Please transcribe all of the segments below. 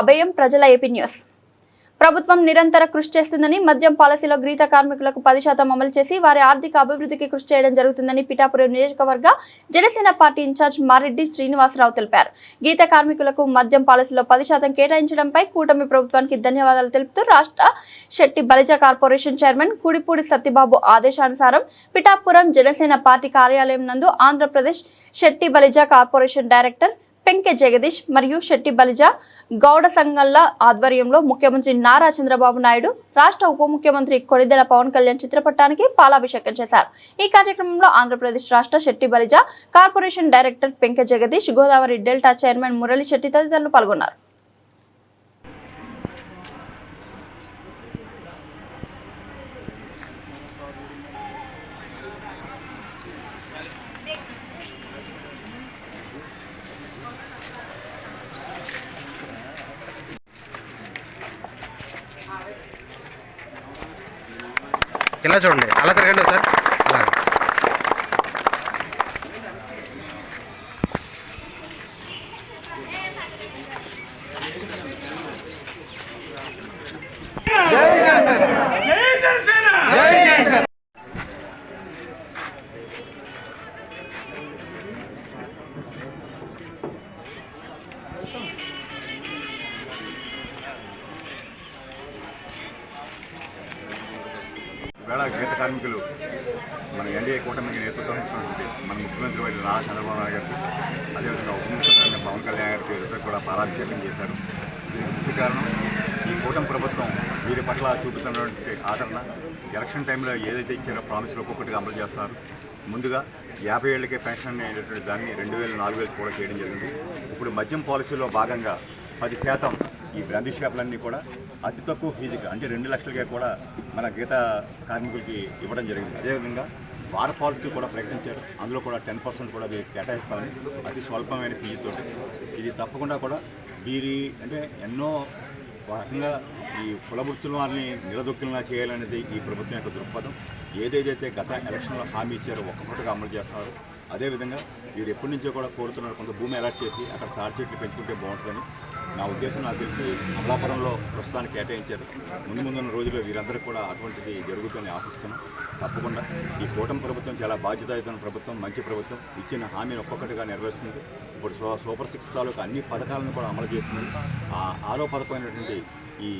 అభయం ప్రజల AP news. ప్రభుత్వం నిరంతర కృషి చేస్తుందని మద్యం పాలసీలో గీత కార్మికులకు పది శాతం అమలు చేసి వారి ఆర్థిక అభివృద్ధికి కృషి చేయడం జరుగుతుందని పిఠాపురం నియోజకవర్గ జనసేన పార్టీ ఇన్ఛార్జ్ మారెడ్డి శ్రీనివాసరావు తెలిపారు. గీత కార్మికులకు మద్యం పాలసీలో పది శాతం కేటాయించడంపై కూటమి ప్రభుత్వానికి ధన్యవాదాలు తెలుపుతూ రాష్ట్ర శెట్టి బలిజ కార్పొరేషన్ చైర్మన్ కుడిపూడి సత్యబాబు ఆదేశానుసారం పిఠాపురం జనసేన పార్టీ కార్యాలయం నందు ఆంధ్రప్రదేశ్ శెట్టి బలిజ కార్పొరేషన్ డైరెక్టర్ పెంకె జగదీష్ మరియు శెట్టి బలిజ గౌడ సంఘాల ఆధ్వర్యంలో ముఖ్యమంత్రి నారా చంద్రబాబు నాయుడు రాష్ట్ర ఉప ముఖ్యమంత్రి కొడిదెల పవన్ కళ్యాణ్ చిత్రపటానికి పాలాభిషేకం చేశారు. ఈ కార్యక్రమంలో ఆంధ్రప్రదేశ్ రాష్ట్ర Setti Balija corporation director Penke Jagadish Godavari delta chairman Murali Setti తదితరులు పాల్గొన్నారు. ఇలా చూడండి. అలా తిరగండి సార్ వేళ గీత కార్మికులు మన ఎన్డీఏ కూటమికి నేతృత్వం ఇస్తున్నటువంటి మన ముఖ్యమంత్రి వారి నారా చంద్రబాబు నాయుడు గారికి అదేవిధంగా ఉప ముఖ్యమంత్రి పవన్ కళ్యాణ్ గారికి ఇద్దరు కూడా పారాభిషేకం చేశారు. దీనికి ముఖ్య కారణం ఈ కూటమి ప్రభుత్వం వీరి పట్ల చూపుతున్నటువంటి ఆదరణ. ఎలక్షన్ టైంలో ఏదైతే ఇచ్చారో ప్రామిస్లు ఒక్కొక్కటిగా అమలు చేస్తున్నారు ముందుగా యాభై ఏళ్ళకే పెన్షన్ అనేటువంటి దాన్ని రెండు వేలు నాలుగు వేలు కూడా చేయడం జరిగింది. ఇప్పుడు మద్యం పాలసీలో భాగంగా పది శాతం ఈ బ్రాంతి షాపులన్నీ కూడా అతి తక్కువ ఫీజుకి అంటే రెండు లక్షలకే కూడా మన గీత కార్మికులకి ఇవ్వడం జరిగింది. అదేవిధంగా వార పాలసీ కూడా ప్రకటించారు. అందులో కూడా టెన్ పర్సెంట్ కూడా కేటాయిస్తామని అతి స్వల్పమైన ఫీజుతోటి. ఇది తప్పకుండా కూడా వీరి అంటే ఎన్నో రకంగా ఈ కులవృత్తుల వారిని నిలదొక్కులా చేయాలనేది ఈ ప్రభుత్వం యొక్క దృక్పథం. ఏదేదైతే గత ఎలక్షన్లో హామీ ఇచ్చారో ఒక్కొక్కటిగా అమలు చేస్తారు అదేవిధంగా వీరు ఎప్పటి నుంచో కూడా కోరుతున్నారు కొంత భూమి అలాట్ చేసి అక్కడ తాడి చెట్లు పెంచుకుంటే బాగుంటుందని. నా ఉద్దేశం నాకు తెలిసి అమలాపురంలో ప్రస్తుతానికి కేటాయించారు. ముందు ముందున్న రోజుల్లో వీరందరికీ కూడా అటువంటిది జరుగుతుందని ఆశిస్తున్నాం. తప్పకుండా ఈ కూటమి ప్రభుత్వం చాలా బాధ్యతాయుతమైన ప్రభుత్వం మంచి ప్రభుత్వం. ఇచ్చిన హామీని ఒక్కొక్కటిగా నెరవేరుస్తుంది. ఇప్పుడు సూపర్ సిక్స్ తాలూకు అన్ని పథకాలను కూడా అమలు చేస్తుంది. ఆ ఆరో పథకమైనటువంటి ఈ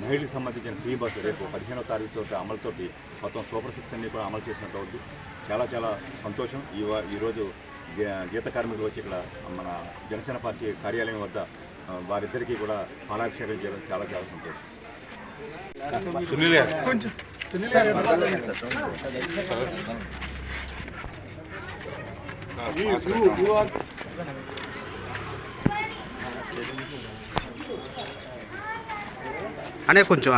మహిళలకు సంబంధించిన ఫ్రీ బస్సు రేపు పదిహేనో తారీఖుతో అమలుతోటి మొత్తం సూపర్ సిక్స్ అన్ని కూడా అమలు చేసినట్టు అవుతుంది చాలా చాలా సంతోషం. ఈ ఈరోజు గీత కార్మికులు వచ్చి ఇక్కడ మన జనసేన పార్టీ కార్యాలయం వద్ద వారిద్దరికీ కూడా పాలాభిషేకం చేయడం చాలా చాలా సంతోషం. అనే కొంచెం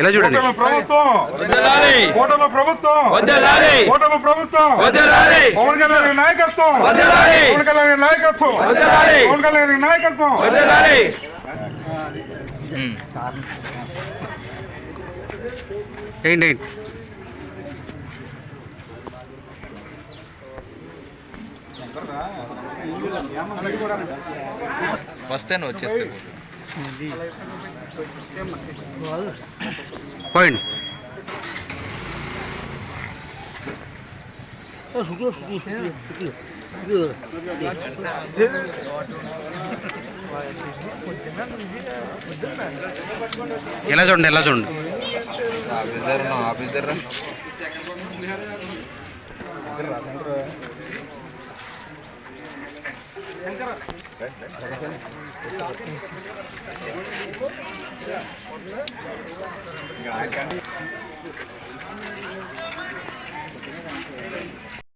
ఇలా చూడండి. కూటమి ప్రభుత్వం. వదలాలి కూటమి ప్రభుత్వం. వదలాలి కూటమి ప్రభుత్వం. వదలాలి పవన్ కళ్యాణ్ నాయకత్వం. పవన్ కళ్యాణ్ గారి నాయకత్వం వదలాలి పవన్ కళ్యాణ్ గారి నాయకత్వం వదలాలి ఏంటి ఏంటి వస్తే నువ్వు వచ్చేస్తే పోయింది ఇలా చూడండి ఇలా చూడండి? Officer officer que tú no.